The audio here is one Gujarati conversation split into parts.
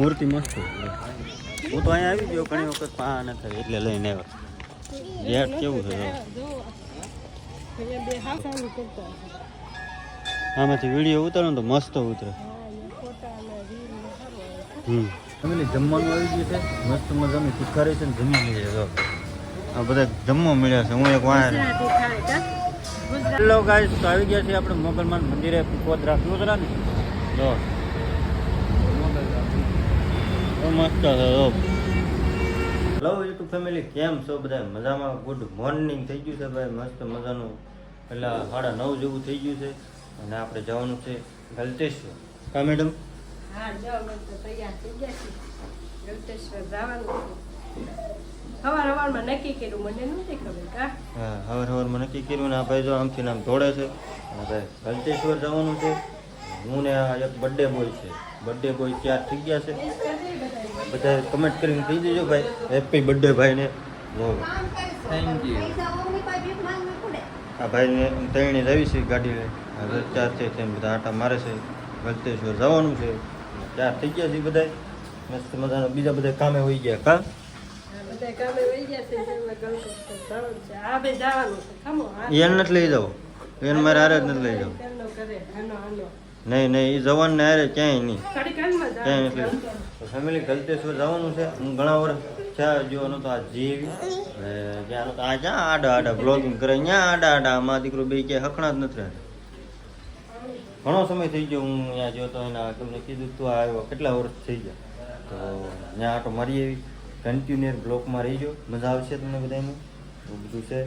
મૂર્તિ મસ્ત હું તો અહીંયા આવી ગયો ઘણી વખત પા ન થાય એટલે લઈને આવ્યો. ગેટ કેવું છે? આમાંથી વીડિયો ઉતારો તો મસ્ત ઉતરે. હમ. ફેમિલી જમવાનું આવી ગયું છે. મસ્ત મજાની તીખારી છે ને જમી લઈએ. જો. આ બધા જમવા મળ્યા છે. હું એક વાયર. હેલો ગાઈસ તો આવી ગયા છે આપણે મોગલમાન મંદિરે. પોદરા પોદરા ને. જો. મસ્ત છે હેલો યુટ્યુબ ફેમિલી કેમ છો બધા? મજામાં? ગુડ મોર્નિંગ થઈ ગયું છે ભાઈ મસ્ત મજાનું. પેલા સાડા નવ જેવું થઈ ગયું છે અને આપણે જવાનું છે ગલતેશ્વર. કા મેડમ સવાર સવારમાં નક્કી કર્યું મને નથી ખબર કા? હા હવાર હવારમાં નક્કી કર્યું ને આ ભાઈ જો આમથી ને આમ દોડે છે. અને ભાઈ ગલતેશ્વર જવાનું છે. હું ને આ એક બર્થડે બોય છે. બર્થડે બોય ચાર થઈ ગયા છે. બધા કમેન્ટ કરીને કહી દેજો ભાઈ. હેપી બર્થડે ભાઈને. જો થેન્ક યુ આ ભાઈને ત્રણે આવી છે ગાડી લઈ ચાર થઈ થઈને બધા આટા મારે છે. ગલતેશ્વર જવાનું છે. ચાર થઈ ગયા છે બધા મસ્ત મજાના બીજા બધા કામે હોઈ ગયા. કા? આ બધા કામે વહી ગયા છે. જેમાં ગણપત જવાનું છે. આ બે જવાનું છે. ખમો આ એને નથી લઈ જાઓ. એને મારે હારે જ નથી લઈ જાઓ. પેલો કરે આનો આનો નહીં નહીં એ જવાનને હારે ક્યાંય નહીં. ક્યાંય નથી છે. ફેમિલી ગલતેશ્વર જવાનું છે. હું ઘણા વર્ષ થયા જોવાનું તો આ જીવ. અને તો આ જ્યાં આડા આડા બ્લોગિંગ કરે, ત્યાં આડા આડા આમાં દીકરો બે ક્યાંય હકણા જ નથી ઘણો સમય થઈ ગયો હું અહીંયા જોતો એના તમને કીધું તું આવ્યો. કેટલા વર્ષ થઈ ગયા? તો ત્યાં આટો મારી એવી કન્ટિન્યુઅર બ્લોકમાં રહી ગયો. મજા આવશે તમને બધાને એવું બધું છે.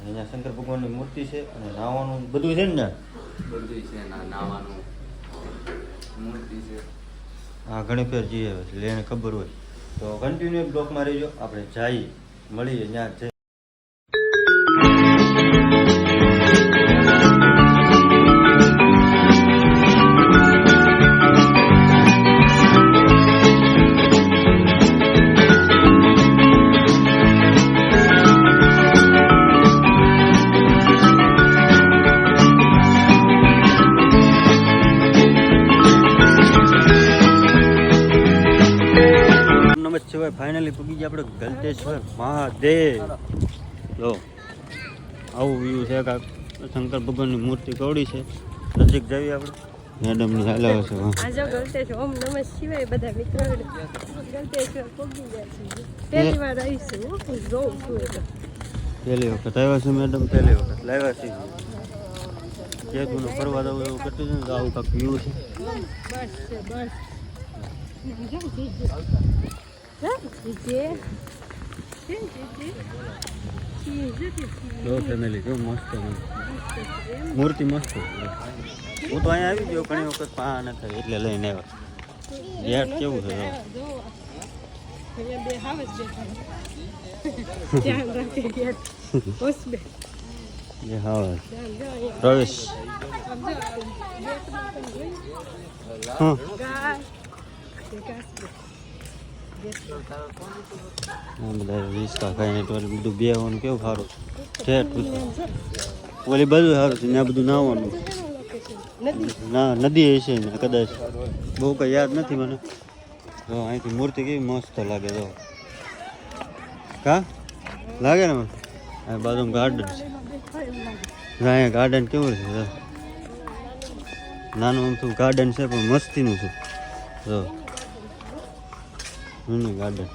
અહીંયા શંકર ભગવાનની મૂર્તિ છે અને નાવાનું બધું છે ને બધું છે નાવાનું મૂર્તિ છે. હા ઘણી ફેર જઈએ એટલે ખબર હોય. તો કન્ટિન્યુ બ્લોકમાં રહીજો, આપણે જઈએ, મળીએ, ત્યાં જઈ મહાદેવ. જો આવું વ્યૂ છે કાંક. શંકર ભગવાનની મૂર્તિ કવડી છે. નજીક જઈએ આપણે. મેડમની હાલાવે છે આ જો ગલતેશ્વર ઓમ નમઃ શિવાય બધા મિત્રો ગલતેશ્વર પહોંચી ગયા છે. પહેલી વાર આવીશું હો, હું જોઉં છું પહેલી વખત આવ્યા છે મેડમ પહેલી વખત લાવ્યા છે. કેતું ને ફરવા જવું એવું કરતું છે ને તો આવું કાંક વ્યૂ છે. બસ છે બસ. હા, જો ફેમિલી જો મસ્ત મૂર્તિ મસ્ત. હું તો અહીંયા આવી ગયો ઘણી વખત પા ન થાય એટલે લઈને આવ્યો. ગેટ કેવું છે પ્રવેશ? હા ગાય એ ઘાસ બે. ગેટમાં. આ બધા રિસ્કા ખાઈને બધું બેવાનું કેવું સારું ઠેઠ ઓલી બધું સારું ત્યાં બધું નાવાનું. ના, નદી હશે કદાચ. બહુ કંઈ યાદ નથી મને. તો અહીંથી મૂર્તિ કેવી મસ્ત લાગે તો કા? લાગે ને મને? આ બાજુમાં ગાર્ડન છે. અહીંયા ગાર્ડન કેવું છે. નાનું અમથું ગાર્ડન છે, પણ મસ્તીનું છે. જો. એનું ગાર્ડન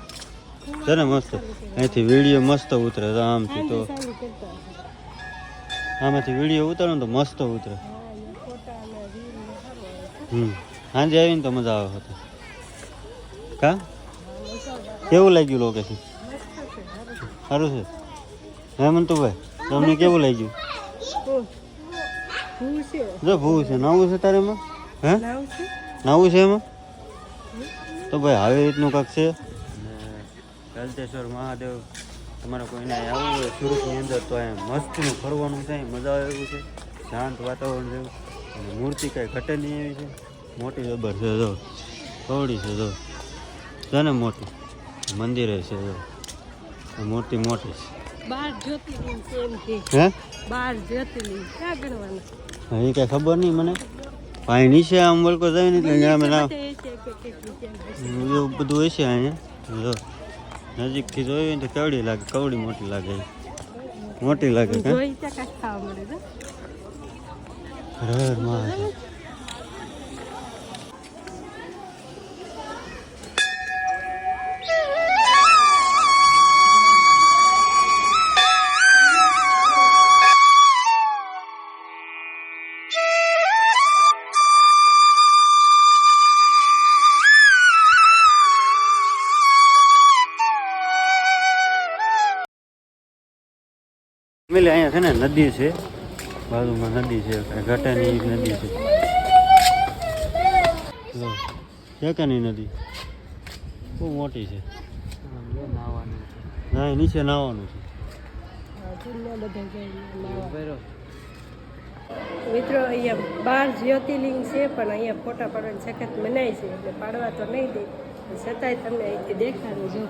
ને મસ્ત? અહીંથી વીડિયો મસ્ત ઉતરે આમથી તો. આમાંથી વીડિયો ઉતારો તો મસ્ત ઉતરે. હમ. સાંજે આવીને તો મજા આવે હતો કા? કેવું લાગ્યું લોકેશન સારું છે. હે મંતુભાઈ તમને કેવું લાગ્યું? જો ભૂ છે. નવું છે તારે એમાં? હે? નવું છે એમાં? તો ભાઈ આવી રીતનું કાંક છે? ગલતેશ્વર મહાદેવ તમારે કોઈને અહીં આવવું હોય સુરતની અંદર તો અહીંયા મસ્તનું ફરવાનું છે મજા આવે એવું છે શાંત વાતાવરણ છે. અને મૂર્તિ કાંઈ ઘટે નહીં એવી છે. મોટી જબર છે જો. કવડી છે જો. છે ને મોટી? મંદિરે છે જો. આ મોટી મોટી છે. હે? બાર જ્યોતિર્લિંગ. ક્યાં ગણવાના એ કાંઈ ખબર નહીં મને? પાણી નીચે આમ વળકો જાય ને એટલે અમે બધે હશે. એવું બધું છે અહીંયા? જો નજીકથી જોયું ને તો કેવડી લાગે કવડી મોટી લાગે મોટી લાગે હર મહાદેવ ફેમિલી અહીંયા છે ને નદી છે બાજુમાં નદી છે ઘટાની નદી છે. નહીં નદી. બહુ મોટી છે. ના એ નીચે નાવાનું છે. મિત્રો અહીંયા બાર જ્યોતિર્લિંગ છે પણ અહીંયા ફોટા પાડવાની સખત મનાય છે એટલે પાડવા તો નહીં દે. છતાંય તમને અહીંથી દેખાડું જો.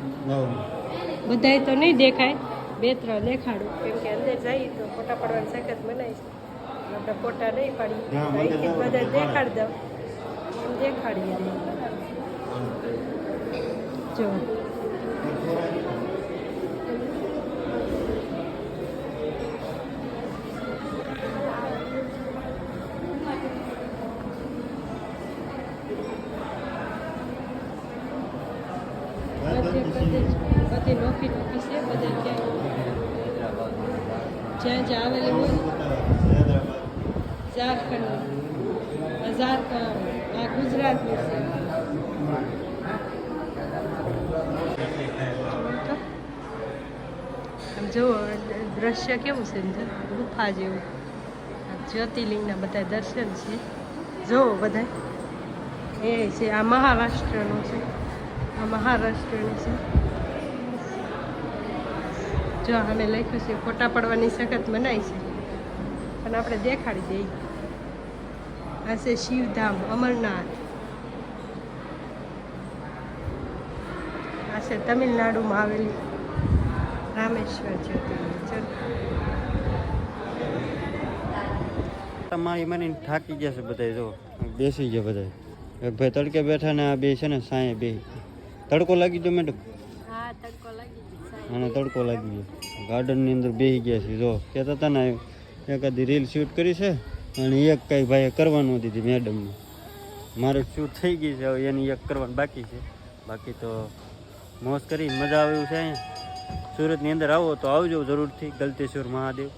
બધાય તો નહીં દેખાય. બે ત્રણ દેખાડું. કેમ કે અંદર જઈએ તો ફોટા પાડવાની સખત મનાય છે. આપણે ફોટા નહીં પાડીએ. જવાનું બધા દેખાડી દઉં. એમ દેખાડીએ. જો. જ્યાં જ્યાં આવેલી હોય ઝારખંડ ઝારખંડ આ ગુજરાતનું છે આમ દ્રશ્ય કેવું છે ગુફા જેવું જ્યોતિર્લિંગના બધા દર્શન છે જુઓ બધા એ છે આ મહારાષ્ટ્રનું છે આ મહારાષ્ટ્રનું છે જો અમે લખ્યું છે, ફોટા પડવાની સખત મનાય છે. પણ આપણે દેખાડી દઈએ. આ છે શિવધામ, અમરનાથ. આ છે તમિલનાડુમાં આવેલી રામેશ્વર જ્યોતિર્લિંગ. મારી મારીને થાકી ગયા છે બધા જો. બેસી ગયા બધા ભાઈ તડકે બેઠા ને આ બે છે ને, સાંય બે. તડકો લાગી ગયો મેડમ. અને તડકો લાગી ગયો. ગાર્ડનની અંદર બેસી ગયા છે. જો કહેતા હતા ને એકાદી રીલ શૂટ કરી છે અને એક કાંઈ ભાઈએ કરવાનું દીધી મેડમને મારે શૂટ થઈ ગઈ છે હવે એની એક કરવાનું બાકી છે. બાકી તો મોજ કરી મજા આવે એવું છે અહીંયા. સુરતની અંદર આવો તો આવજો જરૂરથી ગલતેશ્વર મહાદેવ.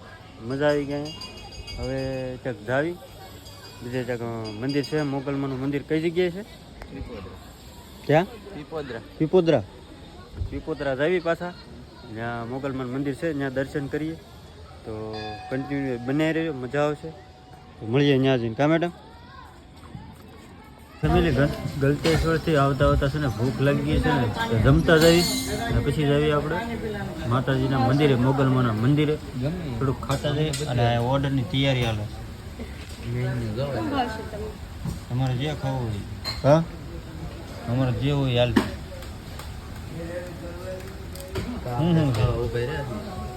મજા આવી ગઈ. હવે ક્યાંક જાવી. બીજે ક્યાંક મંદિર છે મોગલમાનું મંદિર કઈ જગ્યાએ છે? ક્યાં? પીપોદરા પીપોદરા પીપોદરા જાવી પાછા. જ્યાં મોગલમાન મંદિર છે ત્યાં દર્શન કરીએ. તો કન્ટિન્યુ બનાવી રહ્યો મજા આવશે. તો મળીએ ત્યાં જઈને. કા મેડમ ફેમિલી ગલતેશ્વરથી આવતા આવતા છે ને ભૂખ લાગી ગઈ છે ને જમતા જઈ અને પછી જઈએ આપણે માતાજીના મંદિરે મોગલમાના મંદિરે. થોડુંક ખાતા જઈએ. અને ઓર્ડરની તૈયારી હાલે. તમારે જે ખાવું હોય. હા? અમારે જે હોય હાલ.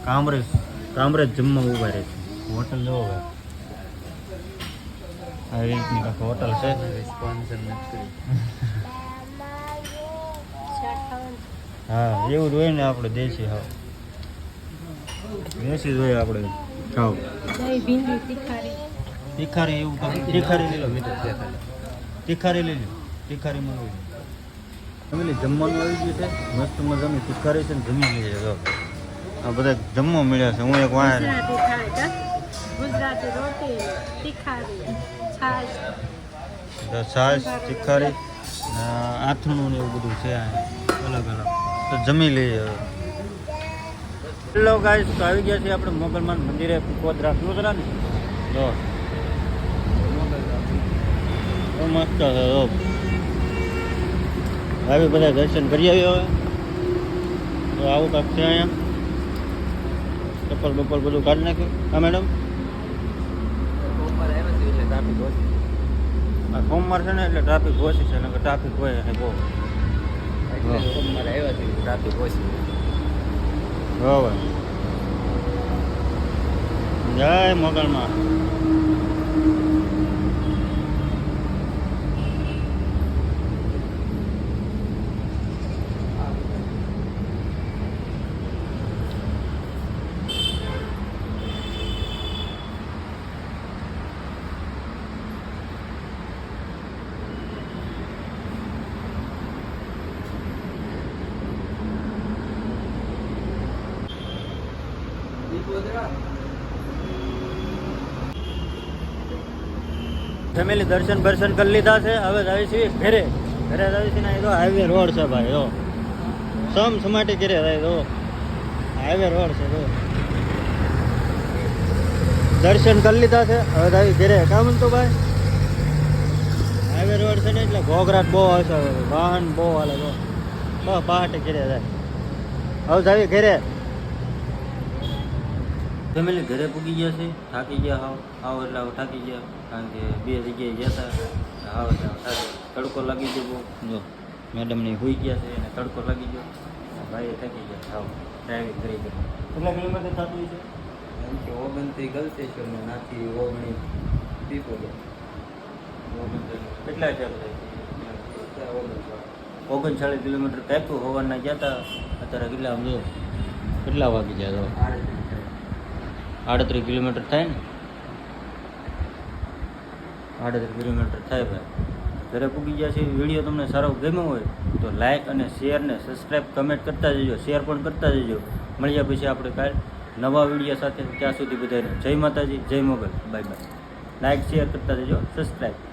કામરેજ. કામરેજ જમવા ઊભા રહે છે. હોટલ જવો હવે આ રીતની કાંક હોટલ છે. સ્પોન્સર હા એવું જ હોય ને આપણે દેશી હા દેશી જોઈએ આપણે ખાવ તીખારી તીખારી એવું તીખારી લઈ લો તીખારી લઈ લો તીખારી મંગાવી. ફેમિલી જમવાનું આવી ગયું છે. મસ્ત મજાની તીખારી છે ને જમી લઈએ જો. આ બધા જમવા મળ્યા છે. હું એક વાંહે ગુજરાતી રોટી તીખારી છાશ. છાશ તીખારી આથણું ને એવું બધું છે અલગ અલગ. તો જમી લઈએ હવે. હેલો ગાઈસ તો આવી ગયા છે આપણે મોગલમાન મંદિરે કોદરા કોદરા ને. જો. મસ્ત છે આવી બધા દર્શન કરી આવ્યો હવે. તો આવું કાંક છે અહીંયા. ચપ્પલ બપ્પલ બધું કાઢી નાખ્યું. હા, મેડમ? આ સોમવાર છે ને, એટલે ટ્રાફિક ઓછી છે ને ટ્રાફિક હોય અહીં બહુ. ટ્રાફિક ઓછી બરાબર જય મોગલમાં. ફેમિલી દર્શન બર્શન કરી લીધા છે. હવે જાય છીએ ઘરે. ઘરે જાય છીએ ને તો હાઈવે રોડ છે ભાઈ, જો. સમ સમાટી ઘરે જાય તો હાઈવે રોડ છે તો દર્શન કરી લીધા છે. હવે આવી ઘરે. કામ તો ભાઈ? હાઈવે રોડ છે ને એટલે ઘોઘરાટ બહુ હશે. વાહન બહુ હાલે તો પહાટે ઘરે જાય. હવે આવી ઘરે. ફેમિલી ઘરે પૂગી ગયા છે થાકી ગયા હાવ. આવો એટલે આવો થાકી ગયા કારણ કે બે જગ્યાએ ગયા હતા આવો એટલે થાકી તડકો લાગી ગયો બહુ. જો મેડમને હોઈ ગયા છે અને તડકો લાગી ગયો. ભાઈ થાકી ગયા. હાવ. ડ્રાઇવિંગ કરી ગયો કેટલા કિલોમીટર થતું છે? એમ કે ઓગણત્રીસ ગલતેશ્વર ને નાથી ઓગણીસ પીપોલો કેટલા છે ઓગણચાળીસ કિલોમીટર કાપ્યું હોવાના ગયા હતા અત્યારે કેટલા સમજો કેટલા વાગી ગયા આડત્રીસ કિલોમીટર થાય ને? આડત્રીસ કિલોમીટર થાય ભાઈ. ઘરે પૂગી ગયા છે, વીડિયો તમને સારો ગમ્યો હોય તો લાઇક અને શેર ને સબસ્ક્રાઈબ કમેન્ટ કરતા જજો શેર પણ કરતા જજો. મળ્યા પછી આપણે કાલ નવા વીડિયો સાથે ત્યાં સુધી બધાને. જય માતાજી, જય Mogal. Bye bye like share કરતા જજો સબસ્ક્રાઈબ